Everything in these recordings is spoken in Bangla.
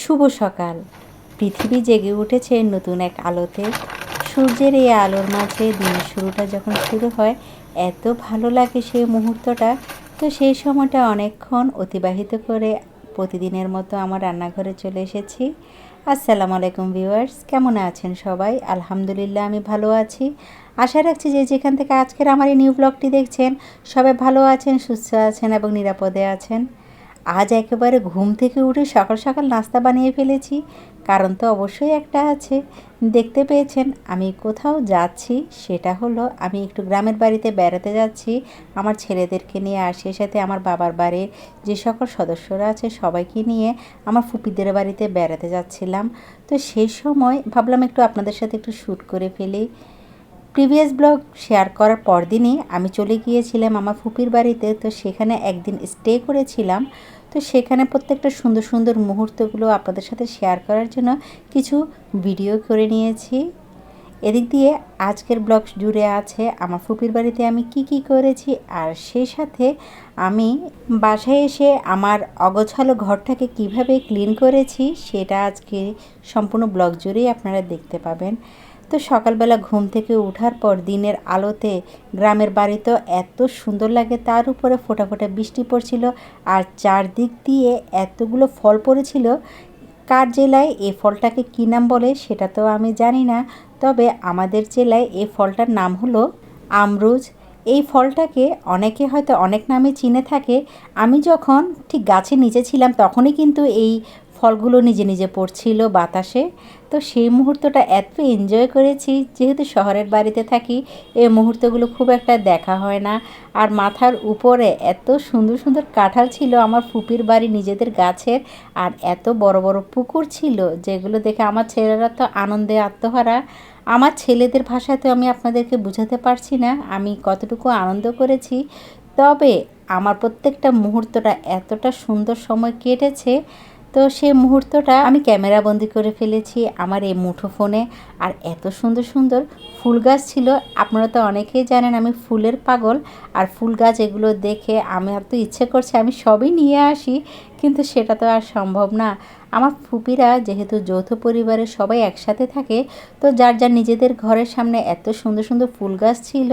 শুভ সকাল। পৃথিবী জেগে উঠেছে নতুন এক আলোতে। সূর্যের এই আলোর মাঝে দিনের শুরুটা যখন শুরু হয়, এত ভালো লাগে সেই মুহূর্তটা। তো সেই সময়টা অনেকক্ষণ অতিবাহিত করে প্রতিদিনের মতো আমার রান্নাঘরে চলে এসেছি। আসসালামু আলাইকুম ভিউয়ার্স, কেমন আছেন সবাই? আলহামদুলিল্লাহ, আমি ভালো আছি। আশা রাখছি যে যেখান থেকে আজকের আমার এই নিউ ব্লগটি দেখছেন, সবাই ভালো আছেন, সুস্থ আছেন এবং নিরাপদে আছেন। আজ একেবারে ঘুম থেকে উঠে সকাল সকাল নাস্তা বানিয়ে ফেলেছি। কারণ তো অবশ্যই একটা আছে। দেখতে পেয়েছেন, আমি কোথাও যাচ্ছি, সেটা হলো আমি একটু গ্রামের বাড়িতে বেড়াতে যাচ্ছি। আমার ছেলেদেরকে নিয়ে আর সেই সাথে আমার বাবার বাড়ির যে সকল সদস্যরা আছে সবাইকে নিয়ে আমার ফুপিদের বাড়িতে বেড়াতে যাচ্ছিলাম। তো সেই সময় ভাবলাম একটু আপনাদের সাথে একটু শ্যুট করে ফেলি। প্রিভিয়াস ব্লগ শেয়ার করার পরদিনই আমি চলে গিয়েছিলাম আমার ফুপির বাড়িতে। তো সেখানে একদিন স্টে করেছিলাম। তো সেখানে প্রত্যেকটা সুন্দর সুন্দর মুহূর্তগুলো আপনাদের সাথে শেয়ার করার জন্য কিছু ভিডিও করে নিয়েছি। এদিক দিয়ে আজকের ব্লগ জুড়ে আছে আমার ফুপির বাড়িতে আমি কি কি করেছি, আর সেই সাথে আমি বাসায় এসে আমার অগোছালো ঘরটাকে কীভাবে ক্লিন করেছি সেটা আজকে সম্পূর্ণ ব্লগ জুড়েই আপনারা দেখতে পাবেন। তো সকালবেলা ঘুম থেকে ওঠার পর দিনের আলোতে গ্রামের বাড়ি তো এত সুন্দর লাগে, তার উপরে ফোটা ফোটা বৃষ্টি পড়ছিল আর চারদিক দিয়ে এতগুলো ফল পড়েছিল, কার জেলায় এ ফলটাকে কী নাম বলে সেটা তো আমি জানি না। তবে আমাদের জেলায় এই ফলটার নাম হলো আমরুজ। এই ফলটাকে অনেকে হয়তো অনেক নামে চিনে থাকে। আমি যখন ঠিক গাছের নিচে ছিলাম তখনই কিন্তু এই ফলগুলো নিজে নিজে পড়ছিল বাতাসে। তো সেই মুহূর্তটা এত এনজয় করেছি, যেহেতু শহরের বাড়িতে থাকি এই মুহূর্তগুলো খুব একটা দেখা হয় না। আর মাথার উপরে এত সুন্দর সুন্দর কাঁঠাল ছিল আমার ফুপির বাড়ি নিজেদের গাছের, আর এত বড় বড় পুকুর ছিল যেগুলো দেখে আমার ছেলেরা তো আনন্দে আত্মহারা। আমার ছেলেদের ভাষায় তো আমি আপনাদেরকে বুঝাতে পারছি না, আমি কতটুকু আনন্দ করেছি। তবে আমার প্রত্যেকটা মুহূর্তটা এতটা সুন্দর সময় কেটেছে, তো সেই মুহূর্তটা আমি ক্যামেরা বন্দি করে ফেলেছি আমার এই মুঠো ফোনে আর এত সুন্দর সুন্দর ফুল গাছ ছিল, আপনারা তো অনেকেই জানেন আমি ফুলের পাগল। আর ফুল গাছ এগুলো দেখে আমার তো ইচ্ছে করছে আমি সবই নিয়ে আসি, কিন্তু সেটা তো আর সম্ভব না। আমার ফুপিরা যেহেতু যৌথ পরিবারের সবাই একসাথে থাকে, তো যার যার নিজেদের ঘরের সামনে এত সুন্দর সুন্দর ফুল গাছ ছিল,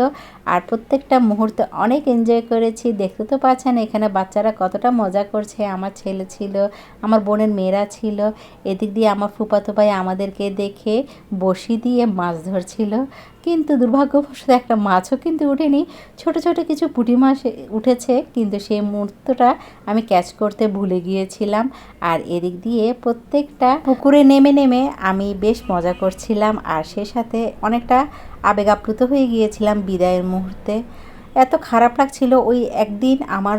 আর প্রত্যেকটা মুহূর্তে অনেক এনজয় করেছি। দেখতে তো পাচ্ছেন, এখানে বাচ্চারা কতটা মজা করছে। আমার ছেলে ছিল, আমার বোনের মেয়েরা ছিল। এদিক দিয়ে আমার ফুপাতো ভাই আমাদেরকে দেখে বসি দিয়ে মাছ ধরছিল। কিন্তু দুর্ভাগ্যবশত একটা মাছও কিন্তু উঠেনি। ছোট ছোট কিছু পুঁটি মাছ উঠেছে, কিন্তু সেই মুহূর্তটা আমি ক্যাচ করতে ভুলে গিয়েছিলাম। আর এদিক দিয়ে প্রত্যেকটা পুকুরে নেমে নেমে আমি বেশ মজা করছিলাম। আর সে সাথে অনেকটা আবেগ আপ্লুত হয়ে গিয়েছিলাম বিদায়ের মুহূর্তে। এত খারাপ লাগছিল ওই একদিন আমার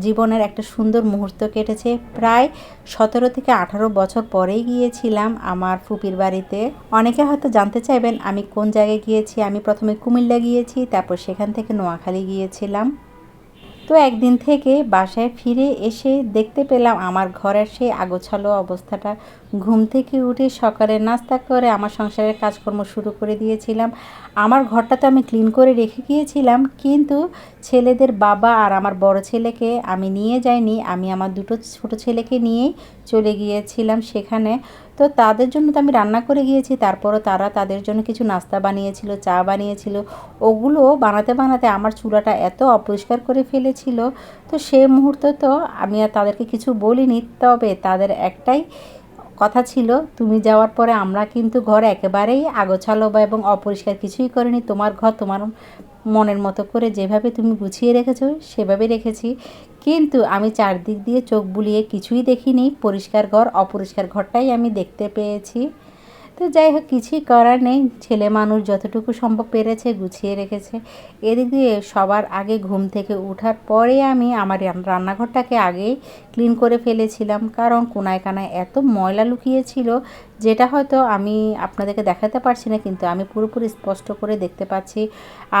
জীবনের একটা সুন্দর মুহূর্ত কেটেছে। প্রায় সতেরো থেকে আঠারো বছর পরেই গিয়েছিলাম আমার ফুপির বাড়িতে। অনেকে হয়তো জানতে চাইবেন আমি কোন জায়গায় গিয়েছি? আমি প্রথমে কুমিল্লা গিয়েছি, তারপর সেখান থেকে নোয়াখালী গিয়েছিলাম। তো একদিন থেকে বাসায় ফিরে এসে দেখতে পেলাম আমার ঘরের সেই আগোছালো অবস্থাটা। ঘুম থেকে উঠে সকালে নাস্তা করে আমার সংসারের কাজকর্ম শুরু করে দিয়েছিলাম। আমার ঘরটা তো আমি ক্লিন করে রেখে গিয়েছিলাম, কিন্তু ছেলেদের বাবা আর আমার বড় ছেলেকে আমি নিয়ে যাইনি। আমি আমার দুটো ছোট ছেলেকে নিয়েই চলে গিয়েছিলাম সেখানে। তো তাদের জন্য তো আমি রান্না করে গিয়েছি, তারপরও তারা তাদের জন্য কিছু নাস্তা বানিয়েছিল, চা বানিয়েছিল। ওগুলো বানাতে বানাতে আমার চুলাটা এত অপরিষ্কার করে ফেলেছিল। তো সে মুহূর্তে তো আমি আর তাদেরকে কিছু বলিনি, তবে তাদের একটাই কথা ছিল, তুমি যাওয়ার পরে আমরা কিন্তু ঘর একেবারেই আগোছালো বা এবং অপরিষ্কার কিছুই করিনি। তোমার ঘর, তোমার মনের মতো করে যেভাবে তুমি গুছিয়ে রেখেছো, সেভাবে রেখেছি। কিন্তু আমি চারদিক দিয়ে চোখ বুলিয়ে কিছুই দেখিনি। পরিষ্কার ঘর, অপরিষ্কার ঘরটাই আমি দেখতে পেয়েছি। তো যাই হোক, কিছুই করার নেই। ছেলে মানুষ যতটুকু সম্ভব পেরেছে গুছিয়ে রেখেছে। এদিক দিয়ে সবার আগে ঘুম থেকে ওঠার পরে আমি আমার রান্নাঘরটাকে আগেই ক্লিন করে ফেলেছিলাম। কারণ কোনায় কানায় এত ময়লা লুকিয়েছিল, যেটা হয়তো আমি আপনাদেরকে দেখাতে পারছি না, কিন্তু আমি পুরোপুরি স্পষ্ট করে দেখতে পাচ্ছি।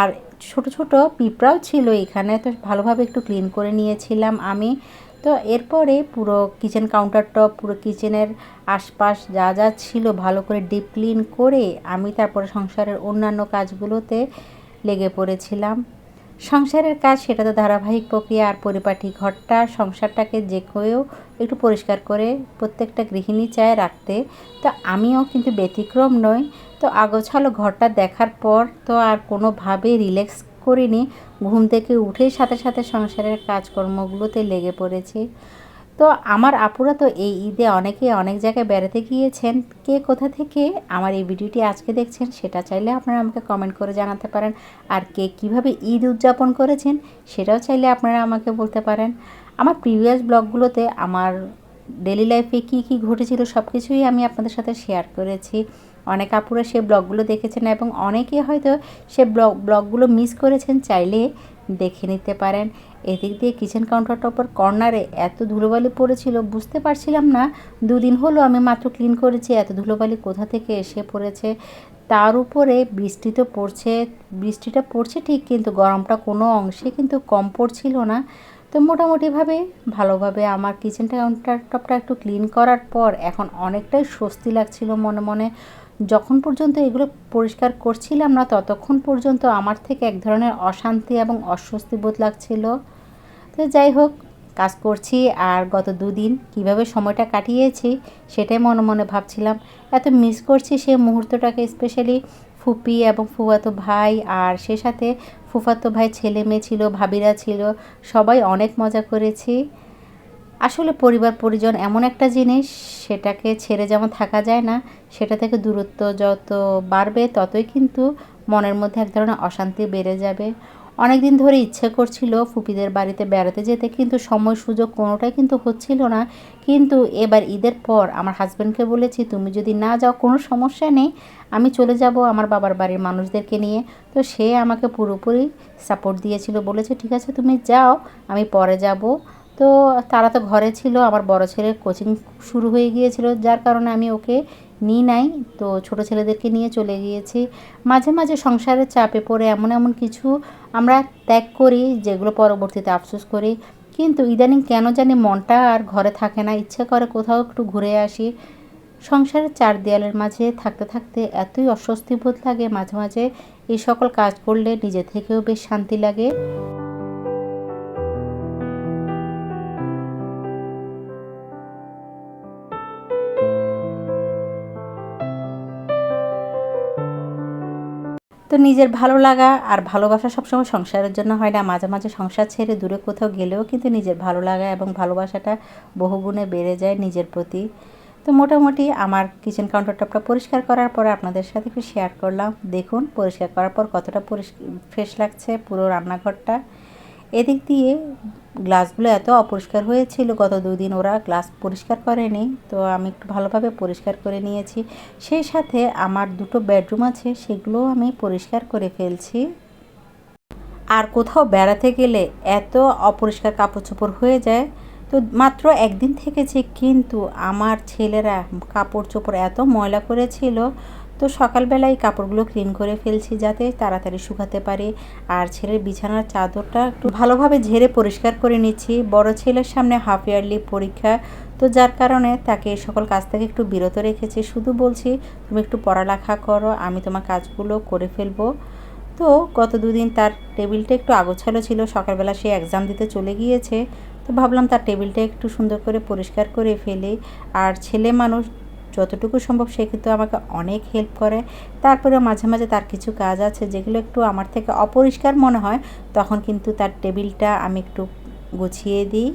আর ছোট ছোট পিঁপড়াও ছিল এখানে, তো ভালোভাবে একটু ক্লিন করে নিয়েছিলাম আমি। তো এরপরে পুরো কিচেন কাউন্টার টপ পুরো কিচেনের আশপাশ যা যা ছিল ভালো করে ডিপ ক্লিন করে আমি তারপরে সংসারের অন্যান্য কাজগুলোতে লেগে পড়েছিলাম। সংসারের কাজ সেটা তো ধারাবাহিক প্রক্রিয়া আর পরিপাটি ঘরটা, সংসারটাকে যে কেউ একটু পরিষ্কার করে প্রত্যেকটা গৃহিণী চায় রাখতে। তো আমিও কিন্তু ব্যতিক্রম নই। তো আগোছালো ঘরটা দেখার পর তো আর কোনোভাবে রিল্যাক্স করিনি, ঘুম থেকে উঠেই সাথে সাথে সংসারের কাজকর্মগুলোতে লেগে পড়েছি। তো আমার আপুরা তো এই ঈদে অনেকে অনেক জায়গায় বেড়াতে গিয়েছেন। কে কোথা থেকে আমার এই ভিডিওটি আজকে দেখছেন সেটা চাইলে আপনারা আমাকে কমেন্ট করে জানাতে পারেন। আর কে কীভাবে ঈদ উদযাপন করেছেন সেটাও চাইলে আপনারা আমাকে বলতে পারেন। আমার প্রিভিয়াস ব্লগগুলোতে আমার ডেলি লাইফে কি কি ঘটেছিল সব কিছুই আমি আপনাদের সাথে শেয়ার করেছি। অনেক আপুরা সে ব্লগগুলো দেখেছেন এবং অনেকে হয়তো সে ব্লগ, ব্লগগুলো মিস করেছেন, চাইলে দেখে নিতে পারেন। এদিক দিয়ে কিচেন কাউন্টারটা উপর কর্নারে এত ধুলোবালি পড়েছিল, বুঝতে পারছিলাম না। দুদিন হলো আমি মাত্র ক্লিন করেছি, এত ধুলোবালি কোথা থেকে এসে পড়েছে? তার উপরে বৃষ্টি তো পড়ছে, বৃষ্টিটা পড়ছে ঠিক, কিন্তু গরমটা কোনো অংশে কিন্তু কম পড়ছিল না। তো মোটামুটিভাবে ভালোভাবে আমার কিচেন কাউন্টার টপটা একটু ক্লিন করার পর এখন অনেকটাই স্বস্তি লাগছিল মনে মনে। যখন পর্যন্ত এগুলো পরিষ্কার করছিলাম না, ততক্ষণ পর্যন্ত আমার থেকে এক ধরনের অশান্তি এবং অস্বস্তি বোধ লাগছিল। তো যাই হোক, কাজ করছি আর গত দুদিন কীভাবে সময়টা কাটিয়েছি সেটাই মনে মনে ভাবছিলাম। এত মিস করছি সেই মুহূর্তটাকে স্পেশালি ফুপি এবং ফুফাতো ভাই আর সে সাথে ফুফাতো ভাই ছেলে মেয়ে ছিল, ভাবিরা ছিল, সবাই অনেক মজা করেছি। আসলে পরিবার, পরিজন এমন একটা জিনিস, সেটাকে ছেড়ে যেমন থাকা যায় না, সেটা থেকে দূরত্ব যত বাড়বে ততই কিন্তু মনের মধ্যে এক ধরনের অশান্তি বেড়ে যাবে। অনেক দিন ধরে ইচ্ছে করছিল ফুপিদের বাড়িতে বেড়াতে যেতে, কিন্তু সময় সুযোগ কোনোটাই কিন্তু হচ্ছিল না। কিন্তু এবার ঈদের পর আমার হাজব্যান্ডকে বলেছি, তুমি যদি না যাও, কোনো সমস্যা নেই, আমি চলে যাব আমার বাবার বাড়ির মানুষদেরকে নিয়ে। তো সে আমাকে পুরোপুরি সাপোর্ট দিয়েছিল, বলেছে, ঠিক আছে, তুমি যাও, আমি পরে যাব। তো তারা তো ঘরে ছিল, আমার বড় ছেলের কোচিং শুরু হয়ে গিয়েছিল, যার কারণে আমি ওকে নিই নাই। তো ছোট ছেলেদেরকে নিয়ে চলে গিয়েছি। মাঝে মাঝে সংসারের চাপে পড়ে এমন এমন কিছু আমরা ত্যাগ করি, যেগুলো পরবর্তীতে আফসোস করি। কিন্তু ইদানিং কেন জানি মনটা আর ঘরে থাকে না, ইচ্ছে করে কোথাও একটু ঘুরে আসি। সংসারের চার দেয়ালের মাঝে থাকতে থাকতে এতই অস্বস্তি বোধ লাগে মাঝে মাঝে। এই সকল কাজ করলে নিজে থেকেও বেশ শান্তি লাগে। তো নিজের ভালো লাগা আর ভালোবাসা সবসময় সংসারের জন্য হয় না। মাঝে মাঝে সংসার ছেড়ে দূরে কোথাও গেলেও কিন্তু নিজের ভালো লাগা এবং ভালোবাসাটা বহুগুণে বেড়ে যায় নিজের প্রতি। তো মোটামুটি আমার কিচেন কাউন্টারটপটা পরিষ্কার করার পরে আপনাদের সাথে একটু শেয়ার করলাম। দেখুন, পরিষ্কার করার পর কতটা পরিষ্কার ফ্রেশ লাগছে পুরো রান্নাঘরটা। এদিক দিয়ে গ্লাসগুলো এত অপরিষ্কার হয়েছিল, গত দুদিন ওরা গ্লাস পরিষ্কার করেনি, তো আমি একটু ভালোভাবে পরিষ্কার করে নিয়েছি। সেই সাথে আমার দুটো বেডরুম আছে, সেগুলোও আমি পরিষ্কার করে ফেলছি। আর কোথাও বেড়াতে গেলে এত অপরিষ্কার কাপড় চোপড় হয়ে যায়, তো মাত্র একদিন থেকেছে কিন্তু আমার ছেলেরা কাপড় চোপড় এত ময়লা করেছিল তো সকালবেলায় কাপড়গুলো ক্লিন করে ফেলছি যাতে তাড়াতাড়ি শুকাতে পারে। আর ছেলের বিছানার চাদরটা একটু ভালোভাবে ঝেড়ে পরিষ্কার করে নিচ্ছি। বড় ছেলের সামনে হাফ ইয়ারলি পরীক্ষা। তো যার কারণে তাকে সকল কাজ থেকে একটু বিরত রেখেছি। শুধু বলছি, তুমি একটু পড়ালেখা করো, আমি তোমার কাজগুলো করে ফেলব। তো গত দুদিন তার টেবিলটা একটু আগোছালো ছিল। সকালবেলা সে এক্সাম দিতে চলে গিয়েছে। তো ভাবলাম তার টেবিলটা একটু সুন্দর করে পরিষ্কার করে ফেলে। আর ছেলে মানুষ যতটুকু সম্ভব সে কিন্তু আমাকে অনেক হেল্প করে। তারপরে মাঝে মাঝে তার কিছু কাজ আছে যেগুলো একটু আমার থেকে অপরিষ্কার মনে হয়, তখন কিন্তু তার টেবিলটা আমি একটু গুছিয়ে দিই।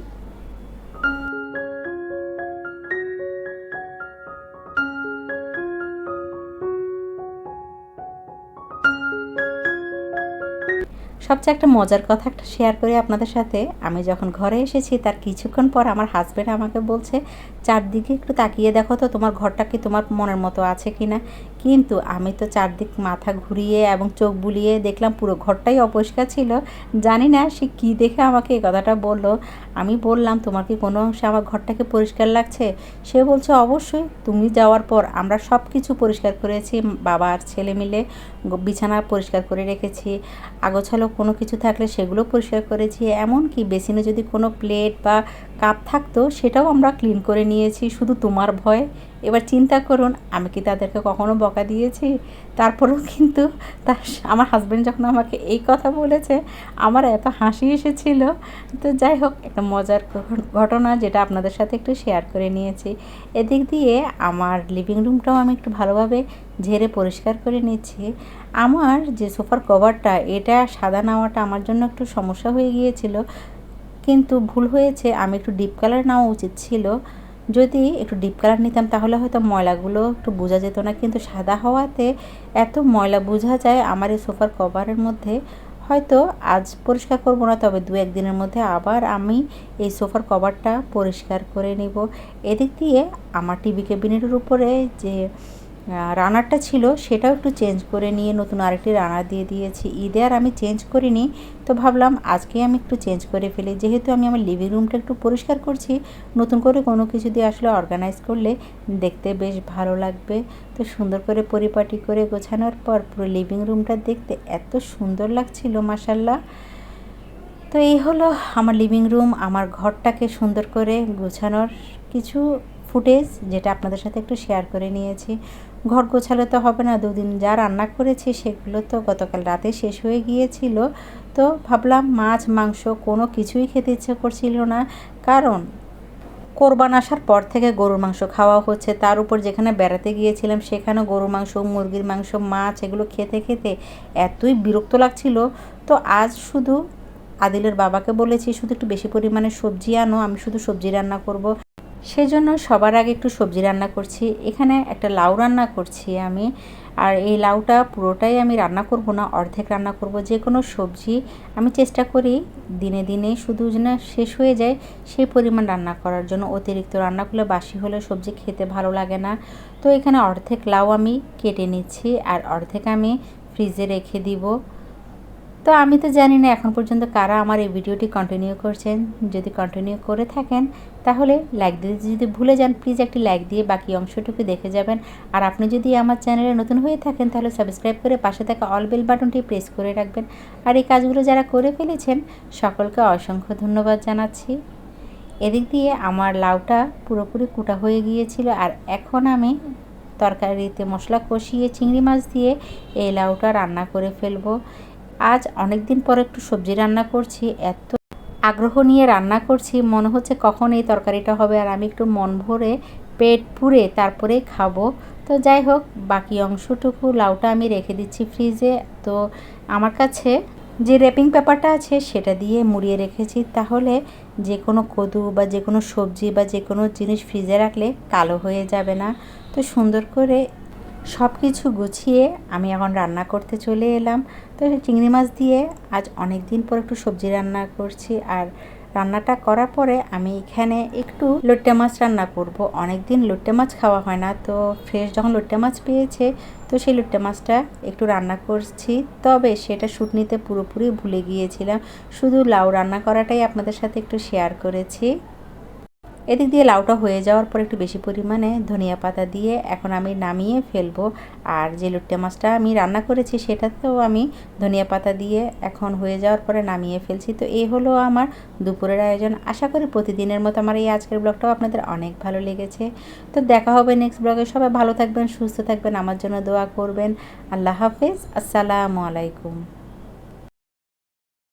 সবচেয়ে একটা মজার কথা একটা শেয়ার করি আপনাদের সাথে। আমি যখন ঘরে এসেছি, তার কিছুক্ষণ পর আমার হাজব্যান্ড আমাকে বলছে, চারদিকে একটু তাকিয়ে দেখো তো, তোমার ঘরটা কি তোমার মনের মতো আছে কি না কিন্তু আমি তো চারদিক মাথা ঘুরিয়ে এবং চোখ বুলিয়ে দেখলাম পুরো ঘরটাই অপরিষ্কার ছিল। জানি না সে কী দেখে আমাকে এই কথাটা বলল। আমি বললাম, তোমার কি কোনো অংশে আমার ঘরটাকে পরিষ্কার লাগছে? সে বলছে, অবশ্যই। তুমি যাওয়ার পর আমরা সব কিছু পরিষ্কার করেছি, বাবা আর ছেলে মিলে বিছানা পরিষ্কার করে রেখেছি, আগোছালো কোনো কিছু থাকলে সেগুলো পরিষ্কার করেছি, এমনকি বেসিনে যদি কোনো প্লেট বা কাপ থাকতো সেটাও আমরা ক্লিন করে নিয়েছি, শুধু তোমার ভয়। এবার চিন্তা করুন, আমি কি তাদেরকে কখনো বকা দিয়েছি? তারপরেও কিন্তু তার আমার হাজব্যান্ড যখন আমাকে এই কথা বলেছে, আমার এত হাসি এসেছিল। তো যাই হোক, একটা মজার ঘটনা যেটা আপনাদের সাথে একটু শেয়ার করে নিয়েছি। এদিক দিয়ে আমার লিভিং রুমটাও আমি একটু ভালোভাবে ঝেড়ে পরিষ্কার করে নিচ্ছি। আমার যে সোফার কভারটা এটা সাদা নেওয়াটা আমার জন্য একটু সমস্যা হয়ে গিয়েছিল। কিন্তু ভুল হয়েছে, আমি একটু ডিপ কালার নেওয়া উচিত ছিল। যদি একটু ডিপ কালার নিতাম, তাহলে হয়তো ময়লাগুলো একটু বোঝা যেত না। কিন্তু সাদা হওয়াতে এত ময়লা বোঝা যায়, আমার এই সোফার কভারের মধ্যে। হয়তো আজ পরিষ্কার করব না, তবে দু একদিনের মধ্যে আবার আমি এই সোফার কভারটা পরিষ্কার করে নিব। এদিক দিয়ে আমার টিভি কেবিনেটের উপরে যে রানারটা ছিল, সেটাও একটু চেঞ্জ করে নিয়ে নতুন আরেকটি রানার দিয়ে দিয়েছি। ঈদে আর আমি চেঞ্জ করিনি, তো ভাবলাম আজকে আমি একটু চেঞ্জ করে ফেলি। যেহেতু আমি আমার লিভিং রুমটা একটু পরিষ্কার করছি, নতুন করে কোনো কিছু দিয়ে আসলে অর্গানাইজ করলে দেখতে বেশ ভালো লাগবে। তো সুন্দর করে পরিপাটি করে গোছানোর পর পুরো লিভিং রুমটা দেখতে এত সুন্দর লাগছিল মাসাল্লাহ তো এই হলো আমার লিভিং রুম আমার ঘরটাকে সুন্দর করে গোছানোর কিছু ফুটেজ, যেটা আপনাদের সাথে একটু শেয়ার করে নিয়েছি। ঘর গোছালে তো হবে না, দুদিন যা রান্না করেছি সেগুলো তো গতকাল রাতে শেষ হয়ে গিয়েছিল। তো ভাবলাম মাছ, মাংস কোনো কিছুই খেতে ইচ্ছে করছিল না। কারণ কোরবান আসার পর থেকে গরুর মাংস খাওয়া হচ্ছে। তার উপর যেখানে বেড়াতে গিয়েছিলাম সেখানে গরুর মাংস, মুরগির মাংস, মাছ এগুলো খেতে খেতে এতই বিরক্ত লাগছিল। তো আজ শুধু আদিলের বাবাকে বলেছি, শুধু একটু বেশি পরিমাণে সবজি আনো, আমি শুধু সবজি রান্না করব। সেই জন্য সবার আগে একটু সবজি রান্না করছি। এখানে একটা লাউ রান্না করছি আমি। আর এই লাউটা পুরোটাই আমি রান্না করব না, অর্ধেক রান্না করব। যে কোনো সবজি আমি চেষ্টা করি দিনে দিনে শুধু যেন শেষ হয়ে যায় সেই পরিমাণ রান্না করার জন্য। অতিরিক্ত রান্না করলে বাসি হলে সবজি খেতে ভালো লাগে না। তো এখানে অর্ধেক লাউ আমি কেটে নিচ্ছি আর অর্ধেক আমি ফ্রিজে রেখে দিব। তো আমি তো জানি না এখন পর্যন্ত কারা আমার এই ভিডিওটি কন্টিনিউ করছেন। যদি কন্টিনিউ করে থাকেন, তাহলে লাইক দিতে যদি ভুলে যান প্লিজ একটি লাইক দিয়ে বাকি অংশটুকু দেখে যাবেন। আর আপনি যদি আমার চ্যানেলে নতুন হয়ে থাকেন, তাহলে সাবস্ক্রাইব করে পাশে থাকা অল বেল বাটনটি প্রেস করে রাখবেন। আর এই কাজগুলো যারা করে ফেলেছেন, সকলকে অসংখ্য ধন্যবাদ জানাচ্ছি। এদিক দিয়ে আমার লাউটা পুরোপুরি কুটা হয়ে গিয়েছিল, আর এখন আমি তরকারিতে মশলা কষিয়ে চিংড়ি মাছ দিয়ে এই লাউটা রান্না করে ফেলব। আজ অনেক দিন পর একটু সবজি রান্না করছি, এত আগ্রহ নিয়ে রান্না করছি, মনে হচ্ছে কখন এই তরকারিটা হবে আর আমি একটু মন ভরে পেট পুড়ে তারপরে খাব। তো যাই হোক, বাকি অংশটুকু লাউটা আমি রেখে দিচ্ছি ফ্রিজে। তো আমার কাছে যে র্যাপিং পেপারটা আছে সেটা দিয়ে মুড়িয়ে রেখেছি। তাহলে যে কোনো কদু বা যে কোনো সবজি বা যে কোনো জিনিস ফ্রিজে রাখলে কালো হয়ে যাবে না। তো সুন্দর করে সব কিছু গুছিয়ে আমি এখন রান্না করতে চলে এলাম। তো চিংড়ি মাছ দিয়ে আজ অনেক দিন পর একটু সবজি রান্না করছি আর রান্নাটা করার পরে আমি এখানে একটু লোট্টে মাছ রান্না করব। অনেক দিন লোট্টে মাছ খাওয়া হয় না, তো ফ্রেশ যখন লোট্টে মাছ পেয়েছে, তো সেই লোট্টে মাছটা একটু রান্না করছি। তবে সেটা শ্যুট নিতে পুরোপুরি ভুলে গিয়েছিলাম। শুধু লাউ রান্না করাটাই আপনাদের সাথে একটু শেয়ার করেছি। এদিক দিয়ে লাউটা হয়ে যাওয়ার পর একটু বেশি পরিমাণে ধনিয়া পাতা দিয়ে এখন আমি নামিয়ে ফেলব। আর যে লুট্টে মাছটা আমি রান্না করেছি সেটাতেও আমি ধনিয়া পাতা দিয়ে এখন হয়ে যাওয়ার পরে নামিয়ে ফেলছি। তো এই হলো আমার দুপুরের আয়োজন। আশা করি প্রতিদিনের মতো আমার এই আজকের ব্লগটাও আপনাদের অনেক ভালো লেগেছে। তো দেখা হবে নেক্সট ব্লগে। সবাই ভালো থাকবেন, সুস্থ থাকবেন, আমার জন্য দোয়া করবেন। আল্লাহ হাফিজ। আসসালামু আলাইকুম।